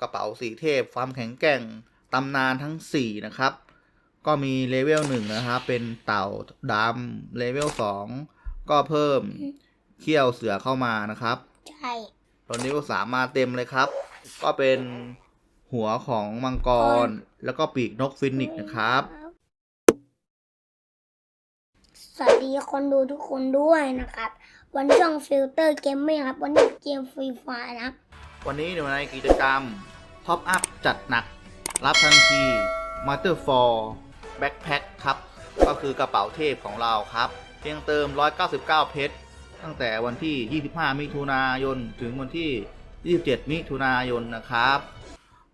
กระเป๋าสีเทพ ความแข็งแกร่งตำนานทั้ง 4 นะครับ ก็มีเลเวล1นะครับเป็นเต่าดำเลเวล2ก็เพิ่มเขี้ยวเสือเข้ามานะครับ ใช่ตอนนี้ก็สามมาเต็มเลยครับ ก็เป็นหัวของมังกร แล้วก็ปีกนกฟินิกซ์นะครับ สวัสดีคนดูทุกคนด้วยนะครับ วันช่องฟิลเตอร์เกมไม่ครับ วันนี้เกมฟรีไฟนะครับ วันนี้อยู่ในกิจกรรมท็อปอัพจัดหนัก รับทันทีมาเตอร์ฟอร์แบ็คแพ็คครับ ก็คือกระเป๋าเทพของเราครับ เพียงเติม 199 เพชร ตั้งแต่วันที่ 25 มิถุนายน ถึงวันที่ 27 มิถุนายนนะครับ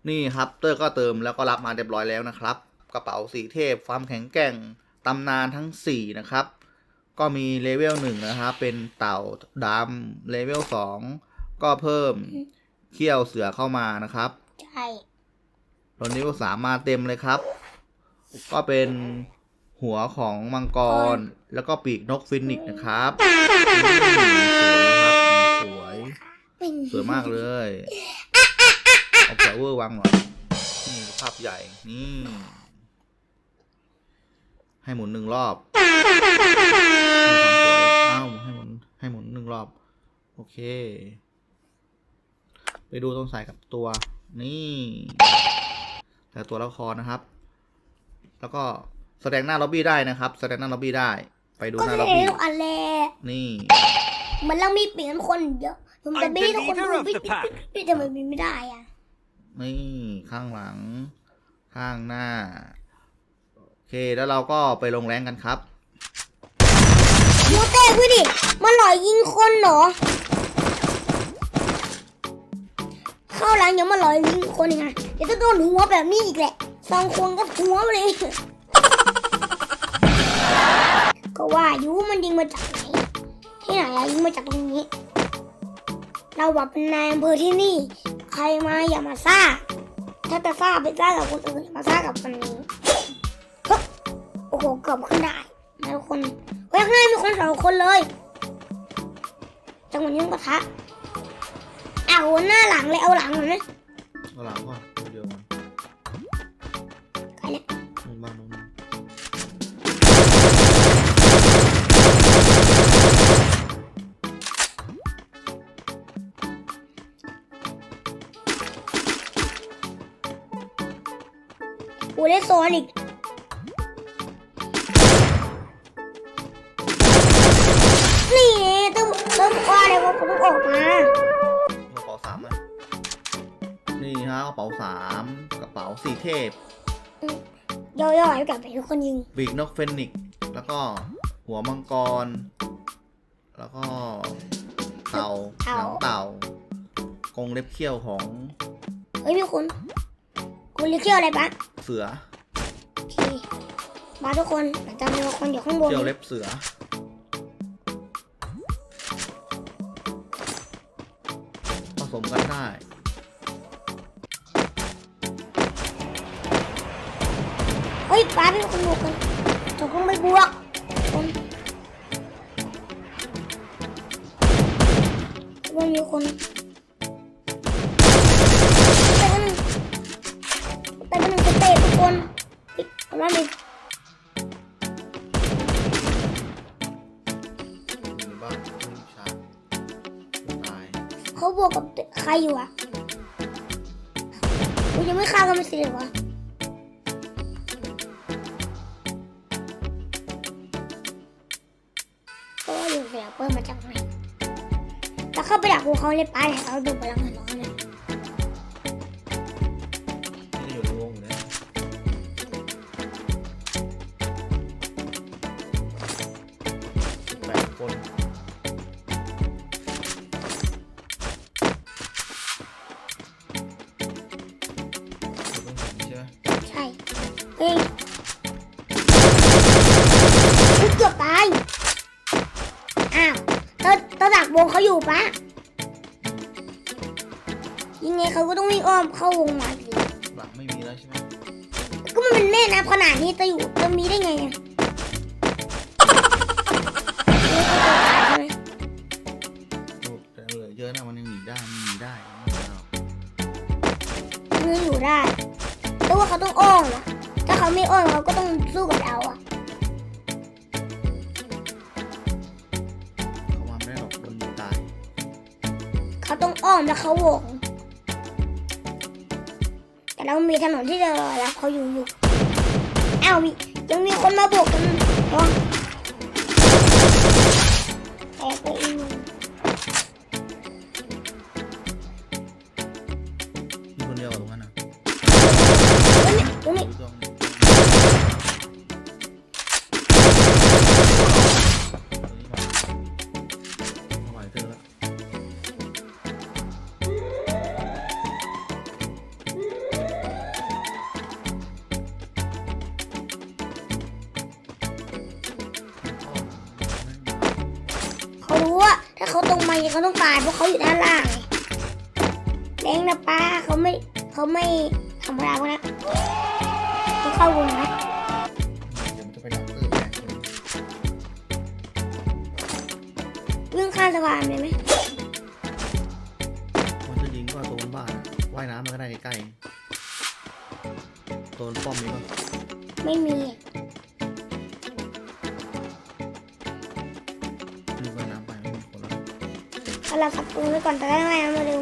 นี่ครับเตอร์ก็เติมแล้วก็รับมาเรียบร้อยแล้วนะครับ กระเป๋าสีเทพความแข็งแกร่งตำนานทั้ง 4 นะครับ ก็มีเลเวล1นะครับ เป็นเต่าดำเลเวล2ก็เพิ่ม เขี้ยวเสือเข้ามานะครับ ใช่ตอนนี้ก็สามมาเต็มเลยครับ ก็เป็นหัวของมังกร แล้วก็ปีกนกฟินิกซ์นะครับอืมสวยครับสวยสวยมากเลยเอาแผลเวอร์วางหน่อยนี่ภาพใหญ่นี่ให้หมุนหนึ่งรอบให้ความสวยอ้าวให้หมุนให้หมุนหนึ่งรอบ โอเค ไปดูต้นสายกับตัวนี่แต่ตัวละครนะครับ แล้วก็แสดงหน้าล็อบบี้ได้นะครับ แสดงหน้าล็อบบี้ได้ ไปดูก็หน้าแสล็อบดงบี้ทุกอันแหละนี่เหมันเรามีเปลี่ยนคนเยอะผมจะ I'm ไม่ the ให้ทุกคน leader ดู of ปิด the ปิด pack ปิดปิดทำไมบินไม่ได้อะนี่ข้างหลัง ข้างหน้า โอเคแล้วเราก็ไปลงแรงกันครับหัวเตะกูดิมันหล่อยยิงคนเหรอ เข้าหลังอย่ามาลอยยิงคนอีกนะเดี๋ยวจะโดนหัวแบบนี้อีกแหละสองคนก็หัวเลย ก็ว่ายูมันยิงมาจากไหน ที่ไหนอะยิงมาจากตรงนี้ เราแบบเป็นนายอำเภอที่นี่ ใครมาอย่ามาซ่า ถ้าจะซ่าไปซ่ากับคนอื่นมาซ่ากับคนนี้โอ้โหเกือบขึ้นได้นะทุกคนเฮ้ยข้างในมีคนสองคนเลยจังหวะนี้ต้องปะทะ เอาหน้าหลังเลยเอาหลังหน่อยไหมก็หลังก่อนเดียวกันใครเนี่ยนู่นบ้านนู้นนะโอ้ได้โซนอีกนี่ต้องต้องว่าอะไรวะผมต้องออกมา นี่ฮะกระเป๋าสามกระเป๋าสี่เทพย่อยๆไปกับไปทุกคนยิงปีกนกเฟนิกซ์แล้วก็หัวมังกร แล้วก็เต่าหลังเต่ากรงเล็บเขี้ยวของเฮ้ยมีคนคุณเรียกเขี้ยวอะไรปะเสือโอเคมาทุกคนอาจจะมีคนอยู่ข้างบนเขี้ยวเล็บเสือ ฮ้ยป้าเป็นคนบวกกันจบลงไปบวกคนมันมีคนแต่ก็หนึ่งแต่ก็หนึ่งเตะทุกคนปิดเอามาดิมีบ้างมีชาร์จตายเขาบวกกับใครอยู่อะกูยังไม่ฆ่ากันไม่เสร็จเลยวะ เสียเปิ้ลมาจากไหนแล้วเข้าไปดักหัวเขาเลยป้าเนี่ยเราดูพลังงานน้องเลย เขาอยู่ปะยังไงเขาก็ต้องวิ่งอ้อมเข้าวงมาอยู่หลังไม่มีแล้วใช่ไหมก็มันเป็นแม่น้ำขนาดนี้จะอยู่จะมีได้ไงอะใช่ไหมโอ้แต่เหลือเยอะนะมันยังหนีได้มันหนีได้ไม่เป็นไรหรอกยังอยู่ได้แต่ว่าเขาต้องอ้อมอะถ้าเขาไม่อ้อมเขาก็ต้องสู้กับเราอะ เขาต้องอ้อมแล้วเขาวง แต่เรามีถนนที่จะรอรับเขาอยู่อยู่อ้าวมียังมีคนมาโบกกันเหรอแตกไปอีกมีคนเดียวกับตรงนั้นาเขาตรงมาเขาต้องตายเพราะเขาอยู่ด้านล่างไงแดงนะป้าเขาไม่เขาไม่ทำเรานะต้องเข้าวงนะเดี๋ยวมันจะไปดักเตอร์แทนคนวิ่งข้ามสะพานเลยไหม เราสับปืนไว้ก่อนแต่ได้ไหมมาเร็ว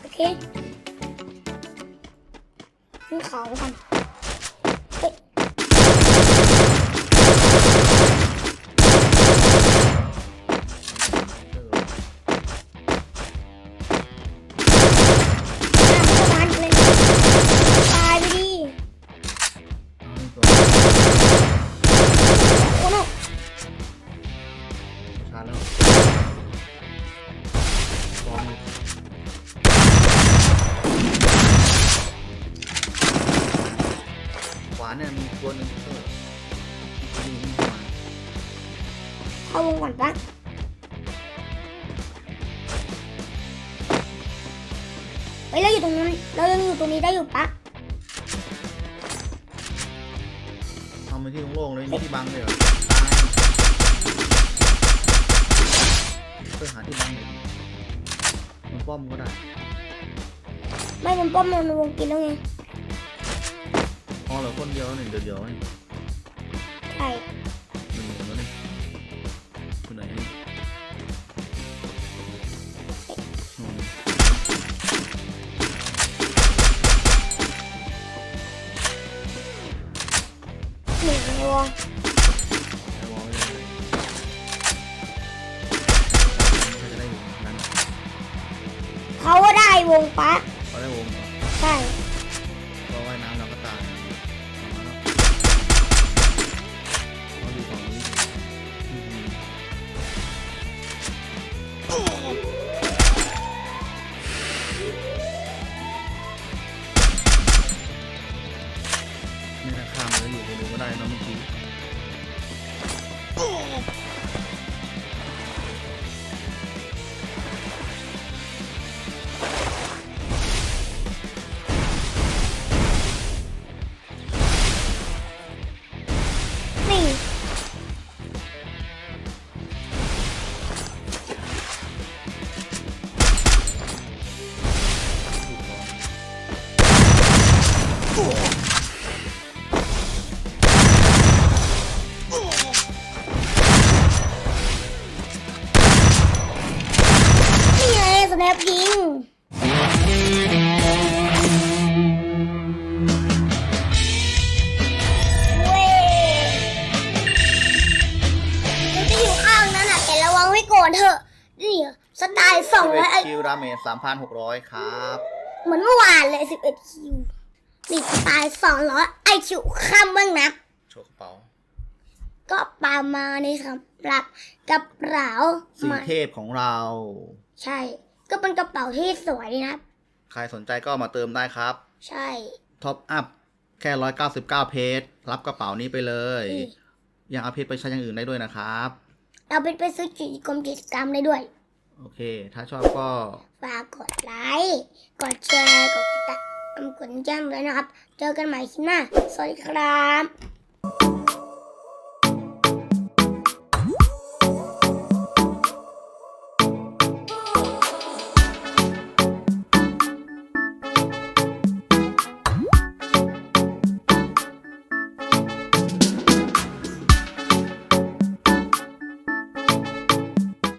โอเคขึ้นเขาไปก่อน เนี่ยมีตัวหนึ่งเออมีตัวหนึ่งวิ่งเข้ามาเข้าวงก่อนปะเฮ้ยเราอยู่ตรงนั้นเรายังอยู่ตรงนี้ได้อยู่ปะเอามาที่โล่งๆเลยมีที่บังเลยเหรอตายเพื่อหาที่บังเลยมันป้อมก็ได้ ไม่มันป้อมมันวงกินแล้วไงอ๋อ เหลือคนเดียวนี่เดี๋ยวเดี๋ยวนี่ใช่หนึ่งแล้วนี่คือไหนนี่อืมหนึ่งในวงไอ้วอลไม่ได้ไม่จะได้อยู่นั้นเขาก็ได้วงปะเขาได้วงเหรอใช่ ข้ามแล้วอยู่คนเดียวก็ได้นะเมื่อกี้ นปยิง เว้ยเราจะอยู่ข้างนั้นอะ แต่ระวังไว้ก่อนเถอะนี่สไตล์สองร้อยไอคิวดาเมจสามพันหกร้อยครับ เหมือนเมื่อวานเลยสิบเอ็ดคิวนี่สไตล์สองร้อยไอคิวข้ามเบื้องนับ โชว์กระเป๋าก็ประมาณนี้สำหรับกระเป๋าสีมาเทพของเรา ใช่ ก็เป็นกระเป๋าที่สวยดีนะ ใครสนใจก็มาเติมได้ครับ ใช่ ท็อปอัพแค่199เพจรับกระเป๋านี้ไปเลยนี่ยังเอาเพจไปใช้อย่างอื่นได้ด้วยนะครับ เราเป็นไปซื้อกิจกรรมกิจกรรมได้ด้วย โอเค ถ้าชอบก็ฝากกดไลค์ กดแชร์ กดติดตามกดแจ้งเลยนะครับ เจอกันใหม่คลิปหน้า สวัสดีครับ